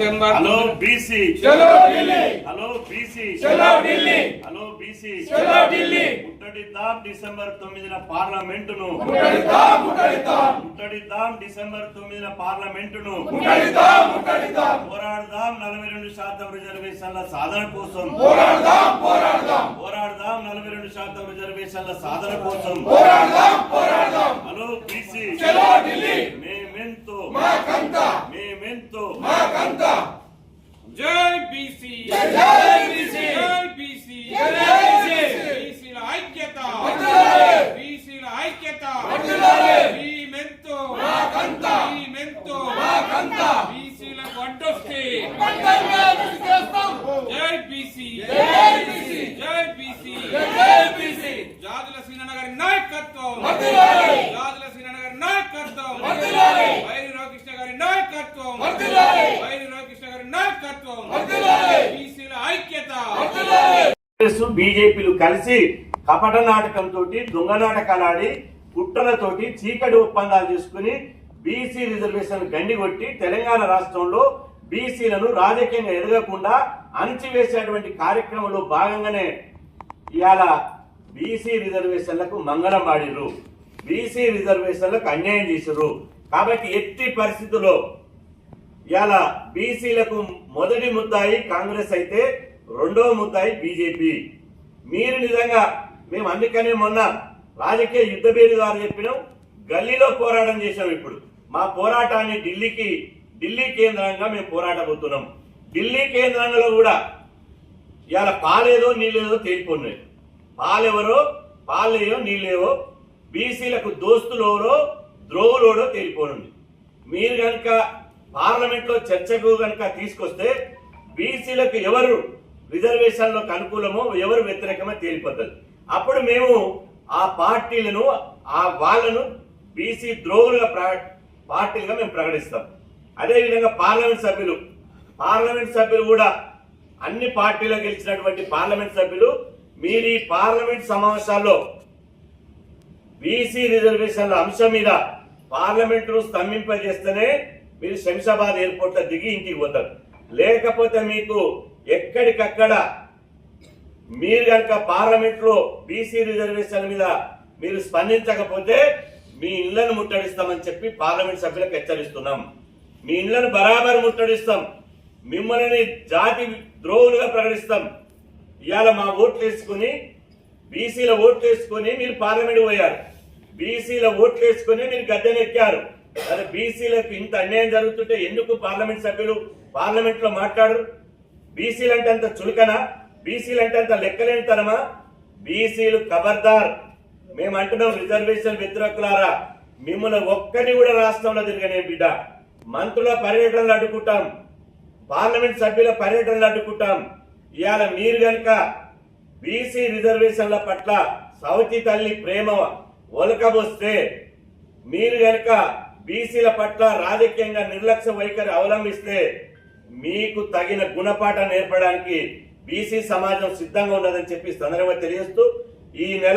December hello BC. చలో Delhi. Hello BC. చలో Delhi. Hello BC. చలో ఢిల్లీ. ముట్టడిద్దాం డిసెంబర్ తొమ్మిదిన పార్లమెంటును. ముట్టడిద్దాం ముట్టడిద్దాం. ముట్టడిద్దాం డిసెంబర్ తొమ్మిదిన పార్లమెంటును. ముట్టడిద్దాం ముట్టడిద్దాం. పోరాడదాం నలభై రెండు శాతం రిజర్వేషన్ల సాధన కోసం. పోరాడదాం పోరాడదాం. పోరాడదాం నలభై రెండు శాతం రిజర్వేషన్ల సాధన కోసం. పోరాడదాం పోరాడదాం. Hello BC. చలో ఢిల్లీ. జాతుల సీనన్న గారి నాయకత్వం వర్ధిల్లాలి. సీనన్న గారి నాయకత్వం వైరి రామకృష్ణ గారి నాయకత్వం వైరి రామకృష్ణ గారి నాయకత్వం కాంగ్రెస్ బీజేపీలు కలిసి కపట నాటకంతో దొంగ నాటకాలు ఆడి కుట్రలతోటి చీకటి ఒప్పందాలు చేసుకుని బీసీ రిజర్వేషన్ గండి కొట్టి తెలంగాణ రాష్ట్రంలో బీసీలను రాజకీయంగా ఎదగకుండా అణిచివేసేటువంటి కార్యక్రమంలో భాగంగానే ఇవాళ బీసీ రిజర్వేషన్లకు మంగళం పాడిర్రు. బీసీ రిజర్వేషన్లకు అన్యాయం చేసిర్రు. కాబట్టి ఎట్టి పరిస్థితుల్లో ఇవాళ బీసీలకు మొదటి ముద్దాయి కాంగ్రెస్ అయితే రెండవ ముద్దాయి బీజేపీ. మీరు నిజంగా మేము అందుకనే మొన్న రాజకీయ యుద్ధ పేరు చెప్పినాం గల్లీలో పోరాటం చేసాం ఇప్పుడు. మా పోరాటాన్ని ఢిల్లీకి ఢిల్లీ కేంద్రంగా మేము పోరాటపోతున్నాం ఢిల్లీ కేంద్రంలో కూడా ఇవాళ పాలేదో నీళ్ళేదో తేలిపోయినాయి. పాలెవరో పాలేయో నీళ్ళేవో బీసీలకు దోస్తులోరో ద్రోవులోడో తేలిపోనుంది. మీరు కనుక పార్లమెంట్లో చర్చకు కనుక తీసుకొస్తే బీసీలకు ఎవరు రిజర్వేషన్లకు అనుకూలమో ఎవరు వ్యతిరేకమో తేలిపోతుంది. అప్పుడు మేము ఆ పార్టీలను ఆ వాళ్ళను బీసీ ద్రోవులుగా ప్ర- పార్టీలుగా మేము ప్రకటిస్తాం. అదేవిధంగా పార్లమెంట్ సభ్యులు పార్లమెంట్ సభ్యులు కూడా అన్ని పార్టీలో గెలిచినటువంటి పార్లమెంట్ సభ్యులు మీరు ఈ పార్లమెంట్ సమావేశాల్లో బీసీ రిజర్వేషన్ల అంశం మీద పార్లమెంటును స్తంభింపజేస్తేనే మీరు శంషాబాద్ ఎయిర్పోర్ట్లో దిగి ఇంటికి పోతారు. లేకపోతే మీకు ఎక్కడికక్కడ మీరు కనుక పార్లమెంట్లో బీసీ రిజర్వేషన్ మీద మీరు స్పందించకపోతే మీ ఇళ్ళను ముట్టడిస్తామని చెప్పి పార్లమెంట్ సభ్యులకు హెచ్చరిస్తున్నాం. మీ ఇళ్ళను బరాబర్ ముట్టడిస్తాం. మిమ్మల్ని జాతి ద్రోహులుగా ప్రకటిస్తాం. ఇవాళ మా ఓట్లు వేసుకుని బీసీల ఓట్లు వేసుకొని మీరు పార్లమెంట్ పోయారు. బీసీల ఓట్లు వేసుకొని మీరు గద్దెనెక్కారు. అదే బీసీలకు ఇంత అన్యాయం జరుగుతుంటే ఎందుకు పార్లమెంట్ సభ్యులు పార్లమెంట్లో మాట్లాడరు. బీసీలు అంటే అంత చులకనా బీసీలు అంటే అంత లెక్కలేనితనమా? బీసీలు ఖబర్దార్ మేము అంటున్నాం రిజర్వేషన్ వ్యతిరేకులారా. మిమ్మల్ని ఒక్కరిని కూడా రాష్ట్రంలో తిరగనే బిడ్డ. మంత్రుల పర్యటనలు అడ్డుకుంటాం. పార్లమెంట్ సభ్యుల పర్యటనలు అడ్డుకుంటాం. ఇవాళ మీరు గనుక బీసీ రిజర్వేషన్ల పట్ల సౌతి తల్లి ప్రేమ ఒలకబోస్తే మీరు గనుక బీసీల పట్ల రాజకీయంగా నిర్లక్ష్య వైఖరి అవలంబిస్తే మీకు తగిన గుణపాఠం నేర్పడానికి బీసీ సమాజం సిద్ధంగా ఉన్నదని చెప్పి ఈ సందర్భంగా తెలియజేస్తూ ఈ నెల